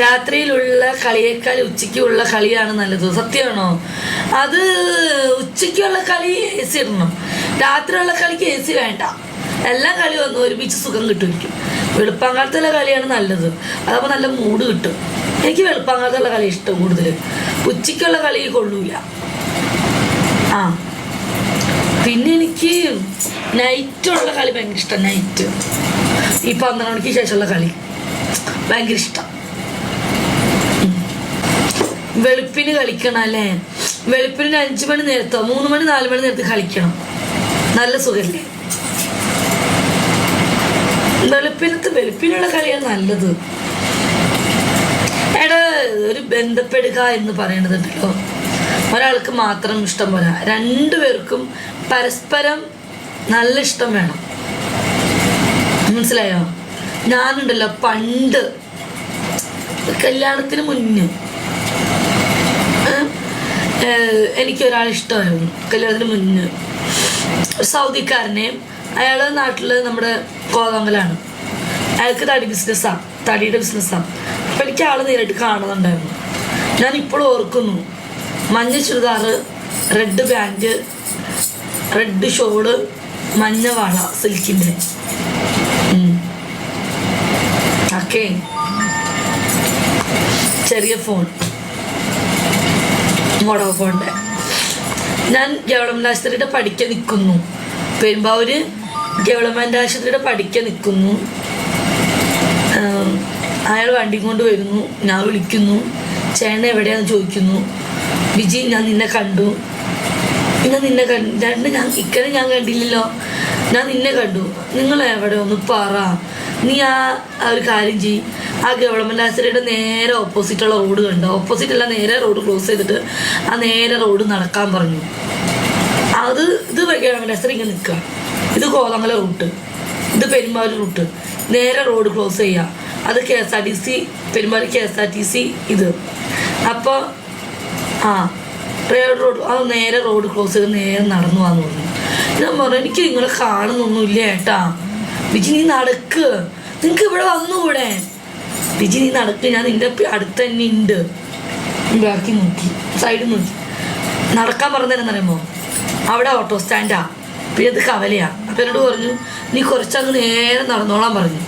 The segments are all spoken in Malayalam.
രാത്രിയിലുള്ള കളിയേക്കാൾ ഉച്ചയ്ക്കുള്ള കളിയാണ് നല്ലത്. സത്യമാണോ? അത് ഉച്ചയ്ക്കുള്ള കളി എ സി ഇടണം. രാത്രിയുള്ള കളിക്ക് എ സി വേണ്ട. എല്ലാ കളി വന്നു ഒരുമിച്ച് സുഖം കിട്ടുമായിരിക്കും. വെളുപ്പാങ്കാലത്തുള്ള കളിയാണ് നല്ലത്. അതാകുമ്പോൾ നല്ല മൂഡ് കിട്ടും. എനിക്ക് വെളുപ്പാങ്കാലത്തുള്ള കളി ഇഷ്ടം കൂടുതൽ. ഉച്ചയ്ക്കുള്ള കളി കൊള്ളൂല. ആ. പിന്നെ എനിക്ക് നൈറ്റുള്ള കളി ഭയങ്കര ഇഷ്ടം. നൈറ്റ്. ഈ പന്ത്രണ്ട് മണിക്ക് ശേഷമുള്ള കളി. ഭയങ്കര ഇഷ്ടം. വെളുപ്പിന് കളിക്കണം അല്ലേ? വെളുപ്പിന് അഞ്ചു മണി നേരത്തോ മൂന്ന് മണി നാല് മണി നേരത്ത് കളിക്കണം. നല്ല സുഖല്ലേ? വെളുപ്പിനത്ത് വെളുപ്പിനുള്ള കളിയാണ് നല്ലത്. എടാ ഒരു ബന്ധപ്പെടുക എന്ന് പറയണതുണ്ടല്ലോ. ഒരാൾക്ക് മാത്രം ഇഷ്ടം പോരാ. രണ്ടുപേർക്കും പരസ്പരം നല്ല ഇഷ്ടം വേണം. മനസ്സിലായോ? ഞാനുണ്ടല്ലോ പണ്ട് കല്യാണത്തിന് മുന്നേ എനിക്ക് ഒരാൾ ഇഷ്ടമായിരുന്നു. കല്യാണത്തിന് മുന്നേ. ഒരു സൗദിക്കാരനെ. അയാൾ നാട്ടിൽ നമ്മുടെ കോതമ്പലാണ് അയാൾക്ക് തടി ബിസിനസ്സാണ് തടിയുടെ ബിസിനസ്സാണ് അപ്പം എനിക്ക് ആൾ നേരിട്ട് കാണുന്നുണ്ടായിരുന്നു. ഞാൻ ഇപ്പോഴും ഓർക്കുന്നു. മഞ്ഞ churidar red pant red shawl മഞ്ഞ വള സിൽക്കിന്റെ ഓക്കെ ചെറിയ ഫോൺ വോഡോഫോണിന്റെ ഞാൻ ഗവൺമെന്റ് ആശുപത്രിയുടെ പഠിക്ക നിൽക്കുന്നു പെരുമ്പാവൂര് ഗവൺമെന്റ് ആശുപത്രിയുടെ പഠിക്ക നിൽക്കുന്നു അയാൾ വണ്ടി കൊണ്ട് വരുന്നു. ഞാൻ വിളിക്കുന്നു. ചേട്ടൻ എവിടെയാണെന്ന് ചോദിക്കുന്നു. വിജി ഞാൻ നിന്നെ കണ്ടു. ഞാൻ നിന്നെ കണ്ടു രണ്ട് ഞാൻ ഇക്കരെ ഞാൻ കണ്ടില്ലല്ലോ. ഞാൻ നിന്നെ കണ്ടു. നിങ്ങൾ എവിടെ? ഒന്ന് പറ. നീ ആ ഒരു കാര്യം ചെയ് ആ ഗവൺമെന്റ് ആശുപത്രിയുടെ നേരെ ഓപ്പോസിറ്റുള്ള റോഡ് കണ്ടോ? ഓപ്പോസിറ്റ് അല്ല നേരെ റോഡ് ക്ലോസ് ചെയ്തിട്ട് ആ നേരെ റോഡ് നടക്കാൻ പറഞ്ഞു. അത് ഇത് ഗവൺമെന്റ് ആശുപത്രി ഇങ്ങനെ നിൽക്കുക ഇത് കോതമല റൂട്ട് ഇത് പെരുമ്പാവൂർ റൂട്ട് നേരെ റോഡ് ക്ലോസ് ചെയ്യുക അത് K S R T C Perumbavoor K S R T C ഇത്. അപ്പോൾ ആ റോഡ് റോഡ് അത് നേരെ റോഡ് ക്ലോസ് ചെയ്ത് നേരെ നടന്നു വന്നു പറഞ്ഞു. ഞാൻ പറഞ്ഞു എനിക്ക് നിങ്ങളെ കാണുന്നൊന്നുമില്ല ഏട്ടാ. വിജി നീ നടക്ക്. നിങ്ങൾക്ക് ഇവിടെ വന്നുകൂടെ വിജി നീ നടക്ക്. ഞാൻ നിന്റെ അടുത്ത് തന്നെ ഉണ്ട് ബാക്കി നോക്കി. സൈഡ് നോക്കി. നടക്കാൻ പറഞ്ഞതെന്ന് പറയുമ്പോൾ അവിടെ ഓട്ടോ സ്റ്റാൻഡാ പിന്നെ ഇത് കവലയാ. അപ്പം എന്നോട് പറഞ്ഞു നീ കുറച്ചങ്ങ് നേരെ നടന്നോളാൻ പറഞ്ഞു.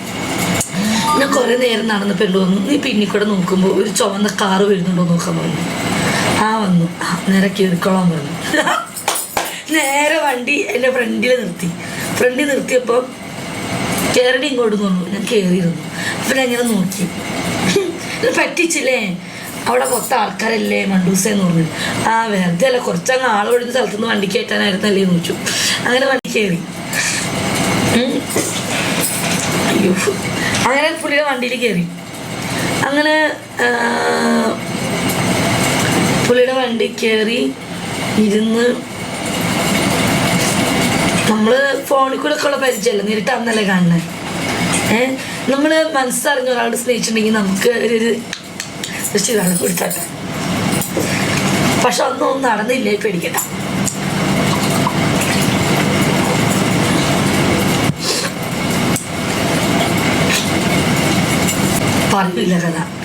ഞാൻ കുറേ നേരം നടന്ന പെണ്ണു വന്നു. നീ പിന്നെ കൂടെ നോക്കുമ്പോൾ ഒരു ചുവന്ന കാറ് വരുന്നുണ്ടോ നോക്കാൻ പറഞ്ഞു. ആ വന്നു. ആ നേരെ കീറിക്കോളാൻ പറഞ്ഞു. നേരെ വണ്ടി എന്റെ ഫ്രണ്ടിൽ നിർത്തി. ഫ്രണ്ടിൽ നിർത്തിയപ്പോൾ കയറി ഇങ്ങോട്ട് വന്നു ഞാൻ കയറിയിരുന്നു അപ്പം ഞാൻ ഇങ്ങനെ നോക്കി. പറ്റിച്ചില്ലേ? അവിടെ കുറച്ച് ആൾക്കാരല്ലേ മണ്ടൂസേന്ന് പറഞ്ഞു. ആ വെറുതെ അല്ല കുറച്ചങ്ങ് ആളൊഴിഞ്ഞ ഒഴിഞ്ഞ സ്ഥലത്തുനിന്ന് വണ്ടി കയറ്റാനായിരുന്നല്ലേ എന്ന് ചോദിച്ചു. അങ്ങനെ വണ്ടി കയറി അങ്ങനെ പുള്ളിയുടെ വണ്ടിയിൽ കയറി അങ്ങനെ പുള്ളിയുടെ വണ്ടി കയറി ഇരുന്ന് നമ്മൾ ഫോണിൽ കൂടെ ഒക്കെ ഉള്ള പരിചയമല്ല നേരിട്ട് അന്നല്ലേ കാണുന്നത് ഏ? നമ്മൾ മനസ്സറിഞ്ഞ ഒരാളോട് സ്നേഹിച്ചിട്ടുണ്ടെങ്കിൽ നമുക്ക് ഒരു ഒരു ഇതാണ് കൊടുത്തട്ടെ. പക്ഷെ ഒന്നും നടന്നില്ലേ പേടിക്കണ്ട. കഥ.